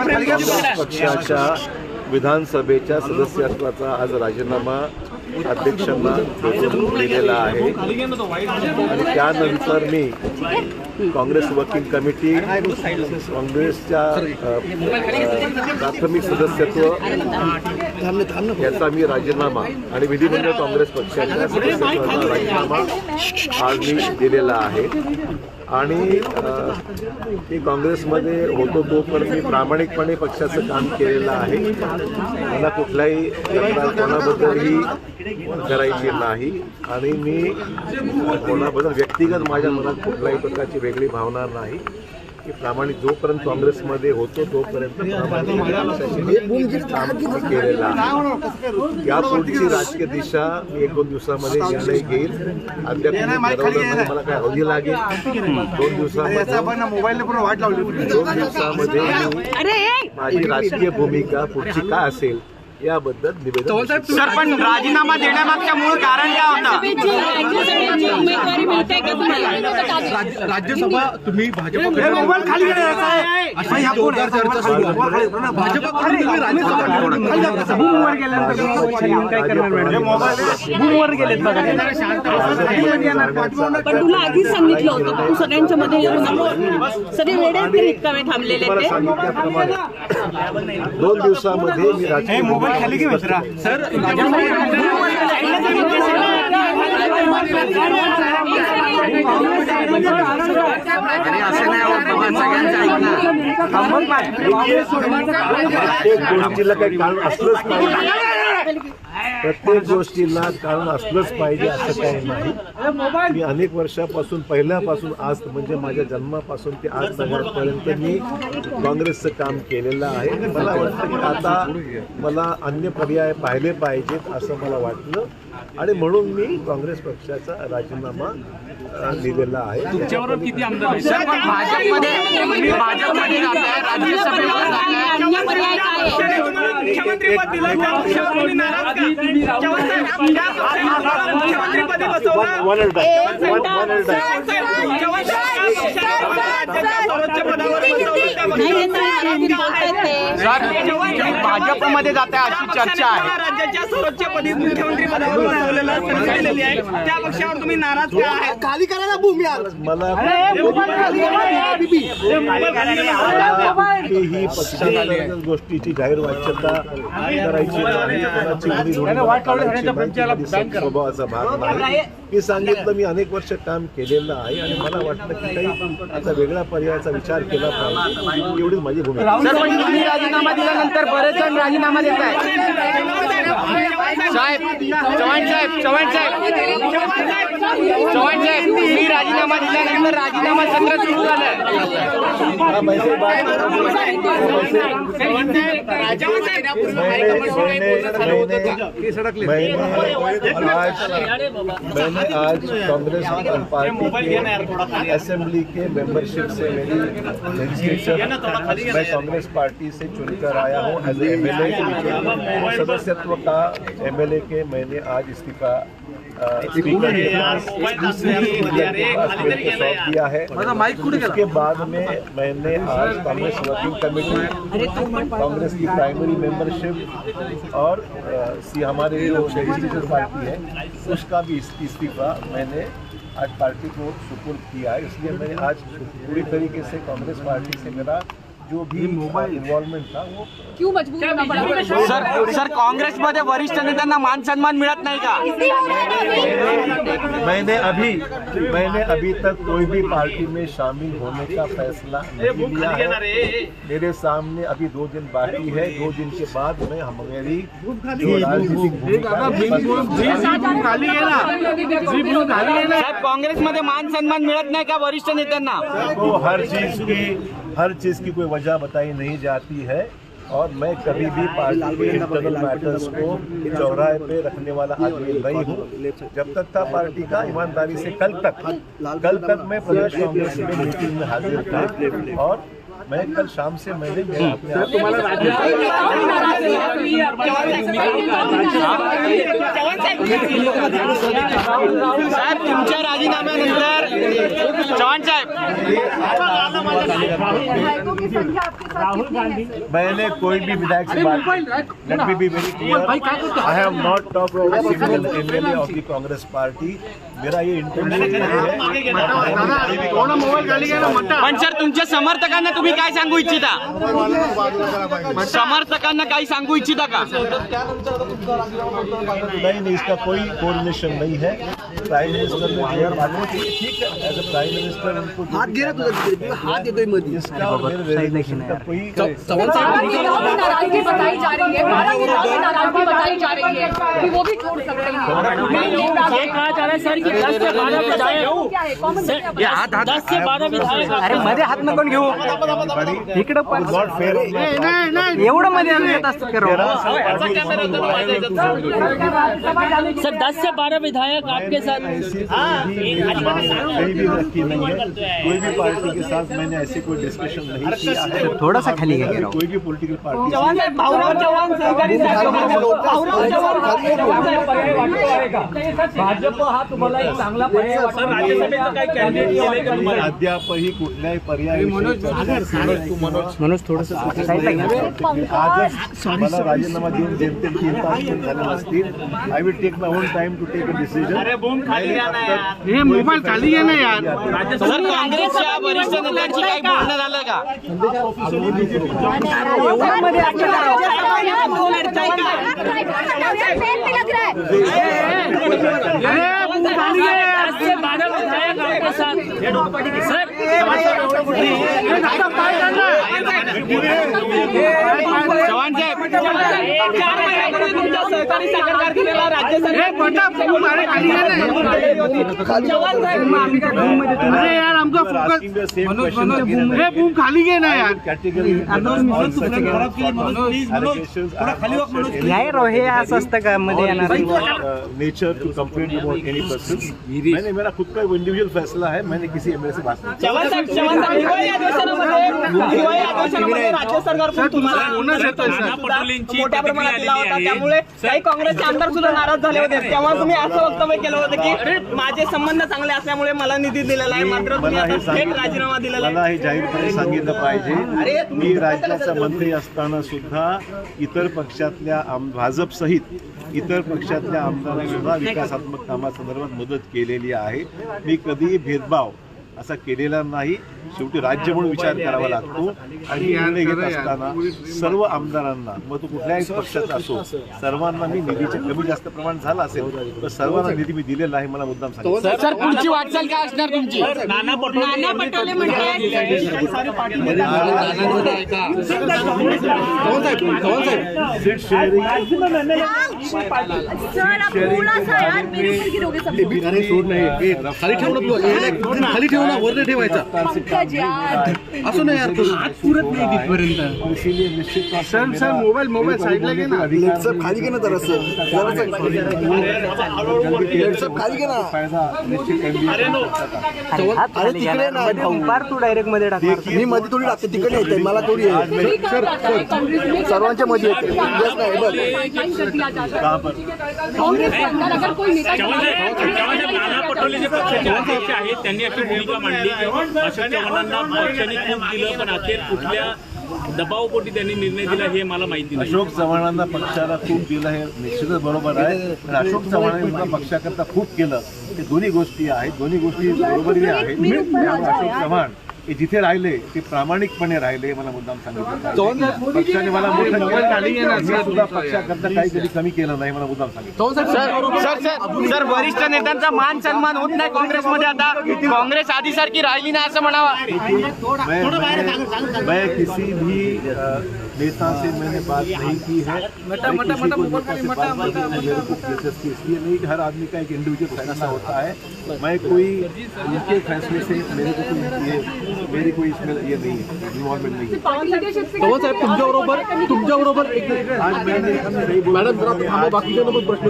काँग्रेस पक्षाच्या विधानसभेच्या सदस्यत्वाचा आज राजीनामा अध्यक्षांना दिलेला आहे. आणि त्यानंतर मी काँग्रेस वर्किंग कमिटी काँग्रेसच्या प्राथमिक सदस्यत्व याचा मी राजीनामा आणि विधिमंडळ काँग्रेस पक्षाच्या सदस्यत्वाचा राजीनामा आज मी दिलेला आहे. आणि मी काँग्रेसमध्ये होतो तो पण मी प्रामाणिकपणे पक्षाचं काम केलेलं आहे. मला कुठलाही तक्रार कोणाबद्दलही करायची नाही. आणि मी कोणाबद्दल व्यक्तिगत माझ्या मनात कुठल्याही प्रकारची वेगळी भावना नाही. की प्रामाणिक जोपर्यंत काँग्रेसमध्ये होतो तोपर्यंत मी केलेलं आहे. या पुढची राजकीय दिशा मी एक दोन दिवसामध्ये निर्णय घेईल. अद्याप मला काय अवधी लागेल? दोन दिवसामध्ये मोबाईल पण वाट लावली दोन दिवसामध्ये माझी राजकीय भूमिका पुढची काय असेल? याबद्दल निवेदन सर पण राजीनामा देण्यामागच्या मूळ कारण काय होतं राज्यसभा तुम्ही ही पण तुला आधीच सांगितलं होतं की तू सगळ्यांच्या मध्ये येऊ नको सगळे वेळे आहेत ते इतका वेळ थांबलेले दोन दिवसामध्ये मी खाली घे मित्रा. सर प्रत्येक गोष्टीला काही कारण असलंच प्रत्येक गोष्टीला कारण असलंच पाहिजे असं काही नाही. मी अनेक वर्षापासून पहिल्यापासून आज म्हणजे माझ्या जन्मापासून ते आज पर्यंत मी काँग्रेसचं काम केलेलं आहे. मला वाटतं की आता मला अन्य पर्याय पाहिले पाहिजेत असं मला वाटलं. आणि म्हणून मी काँग्रेस पक्षाचा राजीनामा अ, दिलेला आहे तुमच्याबरोबर किती आमदार पण भाजपमध्ये काय आहे? अशी चर्चा आहे. राज्याच्या सर्वोच्च पदी मुख्यमंत्री पदावर बसवलेलं संधी आहे. त्या पक्षावर तुम्ही नाराज का आहे खाली करा ना भूमी ही गोष्टीची जाहीर वाच्यता करायची स्वभावाचा भाग नाही. मी सांगितलं मी अनेक वर्ष काम केलेलं आहे आणि मला वाटलं की काही आता वेगळ्या पर्यायाचा विचार केला पाहिजे एवढीच माझी भूमिका. राजीनामा दिल्यानंतर बरेच जण राजीनामा देत आहेत. साहेब चव्हाण साहेब चव्हाण साहेब. चव्हाण साहेब तुम्ही राजीनामा दिल्यानंतर राजीनामा सत्र सुरू झालं बात मैंने मैंने आज कांग्रेस पार्टी के असेंबली के मेंबरशिप से मेरी रजिस्ट्रेशन मैं कांग्रेस पार्टी से चुनकर आया हूँ एज एम एल ए सदस्यत्व का एम एल ए के मैंने आज इस्तीफा दिया है उसके बाद में मैंने आज कांग्रेस वर्किंग कमेटी कांग्रेस की प्राइमरी मेंबरशिप और सी हमारे जो रजिस्ट्रेशन पार्टी है, उसका भी इस्तीफा मैंने आज पार्टी को सुपुर्द किया है। इसलिए मैं आज पूरी तरीके से कांग्रेस पार्टी से मेरा जो भी इन्वॉल्वमेंट था वो क्यों मजबूर होना पड़ा? सर सर काँग्रेसमध्ये वरिष्ठ नेत्यांना मान सन्मान मिळत नाही का? मैंने अभी मैंने अभी तक कोई भी पार्टी में शामिल होने का फैसला नहीं लिया है मेरे सामने अभी दो दिन बाकी है। दो दिन के बाद मैं हमारी साहेब काँग्रेसमध्ये मान सन्मान मिळत नाही का वरिष्ठ नेत्यांना? वो हर चीज़ की हर चीज़ की कोई वजह बताई नहीं जाती है और मैं कभी भी पार्टी के इंटरनल मैटर्स को चौराहे पे रखने वाला आदमी नहीं हूँ। जब तक था पार्टी का ईमानदारी से कल तक कल तक मैं प्रदेश कांग्रेस में मीटिंग में हाजिर था और मैं कल शाम से मैंने मेरा अपने आप तुमच्या राजीनाम्यानंतर चव्हाण साहेब। विधायकों की संख्या आपके साथ कितनी मैंने कोई भी विधायक से बात let me be very clear I have not talk single MLA of the Congress party मेरा ये इंटेंशन नहीं है पण सर तुमच्या समर्थकांना तुम्ही काय सांगू इच्छिता? समर्थकांना काही सांगू इच्छिता का? नहीं नहीं इसका कोई कोऑर्डिनेशन नहीं है. प्राइम मिनिस्टर ने क्लियर मालूम एज ए प्राइम मिनिस्टर हात घे रे तुझा. हात येतोयमध्ये विधाओं में नाराजगी बताई जा रही है बारह विधाओं में नाराजगी बताई जा कि वो भी छोड़ सकते हैं। ये कहा जा रहा है सर कि दस से बारह विधायक। क्या है? कॉमन दस से बारह विधायक। अरे मध्ये हात नको घेऊ इकडं पण नॉट फेयर एवढं मध्ये येत असतं सर दस से बारह विधायक आपके साथ कोई भी मेरी बात कहीं भी है। कोई पार्टी के साथ मैंने ऐसे कोई डिस्कशन नहीं किया है। थोड़ा सा खाली कोई भी पॉलिटिकल पार्टी चव्हाण साहेब भाजप हा तुम्हाला एक चांगला पर्याय अद्यापही कुठल्याही पर्याय मनोज थोडस मला राजीनामा देऊन जेमतेम तीन तास झाले नसतील I will take my own time to take a decision हे मोबाईल खाली घे ना यार सर काँग्रेसच्या वरिष्ठ नेत्यांची काही बोलणं झालं का సార్ సార్ चव्हाण अरे यार आमचा फोकस हे बूम खाली घे ना यार हे असं असतं का मध्ये येणार nature to complain about any person. मैंने मेरा खुद का इंडिविजुअल फैसला है मैंने किसी एमएलए से बात नहीं की। चव्हाण साहेब चव्हाण साहेब हिवाळी अधिवेशनामध्ये हिवाळी अधिवेशनामध्ये राज्य सरकार तुम्हाला मोठ्या प्रमाणात दिला होता. त्यामुळे काही काँग्रेसचे आमदार सुद्धा नाराज झाले होते. तेव्हा तुम्ही असं वक्तव्य केलं होतं की माझे संबंध चांगले असल्यामुळे मला निधी दिलेला आहे. मात्र तुम्ही आता हे थेट राजीनामा दिलेला मला आहे हे जाहीरपणे सांगितलं पाहिजे. मी राज्याचा मंत्री असताना सुद्धा इतर पक्षातल्या भाजप सहित इतर पक्षातल्या आमदारांना सुद्धा विकासात्मक कामासंदर्भात मदत केलेली आहे. मी कधीही भेदभाव असा केलेला नाही. शेवटी राज्य म्हणून विचार करावा लागतो आणि निर्णय घेत असताना सर्व आमदारांना मग तो कुठल्याही पक्षाचा असो सर्वांना मी निधीचे कमी जास्त प्रमाण झालं असेल तर सर्वांना निधी मी दिलेला आहे मला मुद्दाम सांगितलं सर पुढची वाटचाल काय असणार तुमची? Nana Patole seat sharing sir आप थोड़ा सा यार मेरे ऊपर गिरोगे सब खाली ठेव खाली ठेव ना वर नाही ठेवायचा पंकज यार असं नाही यार इसीलिए निश्चित सर सर मोबाईल मोबाईल साईडला घे ना सब खाली घे ना जरासं जरासं सब खाली घे ना अरे तिकडे ना पार तू डायरेक्टमध्ये टाक मी मध्ये थोडी टाकते तिकडे येते मला थोडी आहे है कांग्रेस में सर्वांच्या मध्ये येते येस नाही कर दिया जाता है पर कांग्रेस के अंदर अगर कोई नेता नाना पटोले जे पक्षाचे अध्यक्ष आहेत त्यांनी अशी भूमिका मांडली अशोक चव्हाणांना पक्षाने खूप दिलं पण अखेर कुठल्या दबावपोटी त्यांनी निर्णय दिला हे मला माहिती नाही. अशोक चव्हाणांना पक्षाला खूप दिलं हे निश्चितच बरोबर आहे. पण अशोक चव्हाणांनी सुद्धा पक्षाकरता खूप केलं. हे दोन्ही गोष्टी आहेत दोन्ही गोष्टी बरोबरी आहेत. अशोक चव्हाण. हे जिथे राहिले ते प्रामाणिकपणे राहिले मला मुद्दाम सांगितलं पक्षाने मला सुद्धा पक्षाकरता काही कधी कमी केलं नाही मला मुद्दाम सांगितलं. सर सर सर सर वरिष्ठ नेत्यांचा मान सन्मान होत नाही काँग्रेसमध्ये आता. काँग्रेस आधीसारखी राहिली नाही असं म्हणावा. किसी भी नेता से मैंने बात नहीं की है। इसलिए नहीं हर आदमी का एक इंडिविजुअल फैसला होता है। मैं कोई उनके फैसले से मेरे को कोई ये मेरी कोई इसमें ये नहीं है इन्वॉल्वमेंट नहीं है। साहेब तुमच्याबरोबर तुमच्याबरोबर आज मैंने मॅडम जरा तो प्रश्न.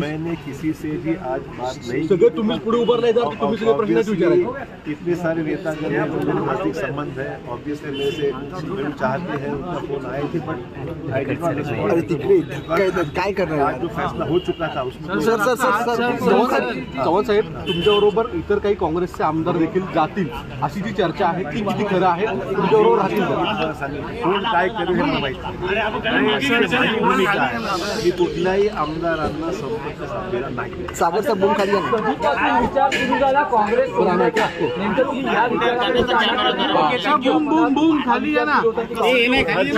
मैंने किसी से भी आज बात नहीं सगळे तुम्हीच पुढे तुम्ही सगळे प्रश्न विचारायचे इतने सारे नेता गण हैं तो संबंध है। ऑब्वियसली मेरे से चाहते हैं उनका फ़ोन नॉट रिस्पॉन्ड काय करणार चव्हाण साहेब तुमच्याबरोबर इतर काही काँग्रेसचे आमदार देखील जातील अशी जी चर्चा आहे ती किती खरं आहे तुमच्याबरोबर राहतील काय करेल हे मला माहिती नाही. माझी भूमिका आहे की कुठल्याही आमदारांना संपर्क साधलेला नाही साहेब बोल खाली विचार सुरू झाला काँग्रेस नेमकं खाली या ना